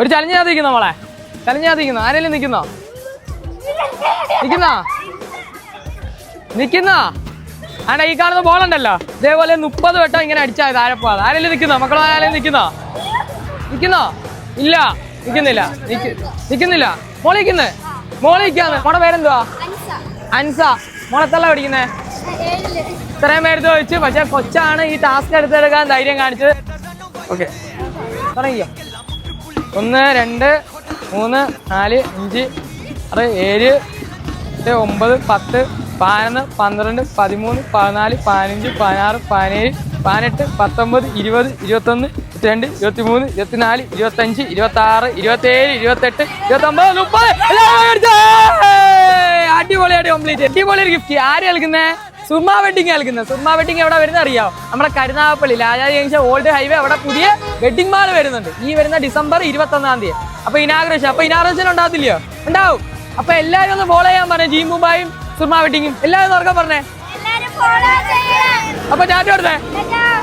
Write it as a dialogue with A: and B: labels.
A: ഒരു ചലഞ്ഞാതെ നിൽക്കുന്ന മോളെ ചലഞ്ഞാതെ നിൽക്കുന്നു ആരെങ്കിലും നിൽക്കുന്നോ നിൽക്കുന്നോ നിൽക്കുന്നോ ആണ്ട ഈ കാണുന്ന ബോളുണ്ടല്ലോ ഇതേപോലെ മുപ്പത് വട്ടം ഇങ്ങനെ അടിച്ചാൽ താഴെ പോകാതെ ആരെങ്കിലും നിൽക്കുന്നോ മക്കളോ ആരെങ്കിലും നിൽക്കുന്നോ നിൽക്കുന്നോ ഇല്ല നിൽക്കുന്നില്ല നിൽക്കുന്നില്ല മോളെ നിൽക്കുന്നേ മോളെ നിൽക്കാന്ന് മോളെ പേരെന്തുവാ അൻസ മോളെത്തല്ല പഠിക്കുന്നേ ഇത്രയും പേരെടുത്ത് ചോദിച്ചു പക്ഷെ കൊച്ചാണ് ഈ ടാസ്ക് എടുത്തെടുക്കാൻ ധൈര്യം കാണിച്ചത് ഓക്കെ തുടങ്ങിയോ ഒന്ന് രണ്ട് മൂന്ന് നാല് അഞ്ച് ആറ് ഏഴ് എട്ട് ഒമ്പത് പത്ത് പതിനൊന്ന് പന്ത്രണ്ട് പതിമൂന്ന് പതിനാല് പതിനഞ്ച് പതിനാറ് പതിനേഴ് പതിനെട്ട് പത്തൊമ്പത് ഇരുപത് ഇരുപത്തൊന്ന് ഇരുപത്തിരണ്ട് ഇരുപത്തിമൂന്ന് ഇരുപത്തിനാല് ഇരുപത്തഞ്ച് ഇരുപത്താറ് ഇരുപത്തേഴ് ഇരുപത്തെട്ട് ഇരുപത്തൊമ്പത് മുപ്പത് അടിപൊളിയായിട്ട് കംപ്ലീറ്റ് അടിപൊളി ഒരു ഗിഫ്റ്റ് ആര് നൽകുന്നേ സുമ വെഡിങ് കളിക്കുന്നത് സുമ വെഡിങ് എവിടെ വരുന്ന അറിയാമോ നമ്മുടെ Karunagappally Raja junction old highway അവിടെ പുതിയ വെഡിങ് മാൾ വരുന്നുണ്ട് ഈ വരുന്ന ഡിസംബർ ഇരുപത്തൊന്നാം തീയതി അപ്പൊ ഇനാഗ്രേഷൻ അപ്പൊ ഇനാഗ്രേഷൻ ഉണ്ടാകത്തില്ലയോ ഉണ്ടാവും അപ്പൊ എല്ലാരും ഒന്ന് ഫോളോ ചെയ്യാൻ പറഞ്ഞു മുംബായും സുമ വെഡിങ്ങും എല്ലാവരും തുറക്കാൻ പറഞ്ഞേ അപ്പൊ ചാറ്റ്